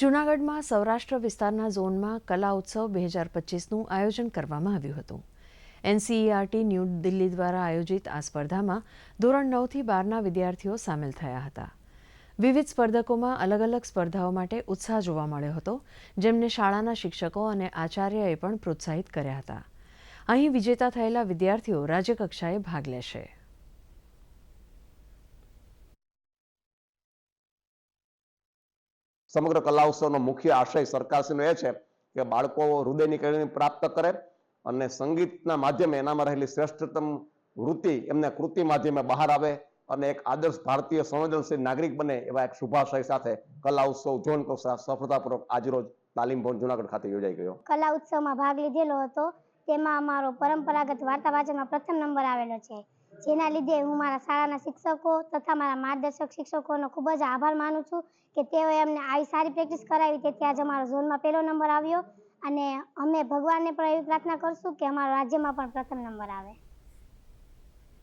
જૂનાગઢમાં સૌરાષ્ટ્ર વિસ્તારના ઝોનમાં કલા ઉત્સવ બે હજાર પચીસનું આયોજન કરવામાં આવ્યું હતું. એનસીઈઆરટી ન્યૂ દિલ્હી દ્વારા આયોજિત આ સ્પર્ધામાં ધોરણ નવથી બારના વિદ્યાર્થીઓ સામેલ થયા હતા. વિવિધ સ્પર્ધકોમાં અલગ અલગ સ્પર્ધાઓ માટે ઉત્સાહ જોવા મળ્યો હતો, જેમને શાળાના શિક્ષકો અને આચાર્યએ પણ પ્રોત્સાહિત કર્યા હતા. અહીં વિજેતા થયેલા વિદ્યાર્થીઓ રાજ્યકક્ષાએ ભાગ લેશે. સમગ્ર કલા ઉત્સવનો મુખ્ય આશય સરકારશ્રીનો એ છે કે બાળકો હૃદયની કેળવણી પ્રાપ્ત કરે અને સંગીતના માધ્યમે એનામાં રહેલી શ્રેષ્ઠતમ વૃત્તિ એમને કૃતિ માધ્યમે બહાર આવે અને એક આદર્શ ભારતીય સંવેદનશીલ નાગરિક બને એવા એક શુભાશય સાથે કલા ઉત્સવ જોન સફળતાપૂર્વક આજરોજ તાલીમ ભવન જુનાગઢ ખાતે યોજાઈ ગયો. કલા ઉત્સવમાં ભાગ લીધેલો હતો. તેમાં અમારો પરંપરાગત વાર્તા વાંચનમાં પ્રથમ નંબર આવેલો છે. જેના લીધે હું મારા શાળાના શિક્ષકો તથા મારા માર્ગદર્શક શિક્ષકોનો ખૂબ જ આભાર માનું છું કે તેઓએ અમને આવી સારી પ્રેક્ટિસ કરાવી તેથી આજે અમારો ઝોનમાં પહેલો નંબર આવ્યો અને અમે ભગવાનને પણ એવી પ્રાર્થના કરશું કે અમારા રાજ્યમાં પણ પ્રથમ નંબર આવે.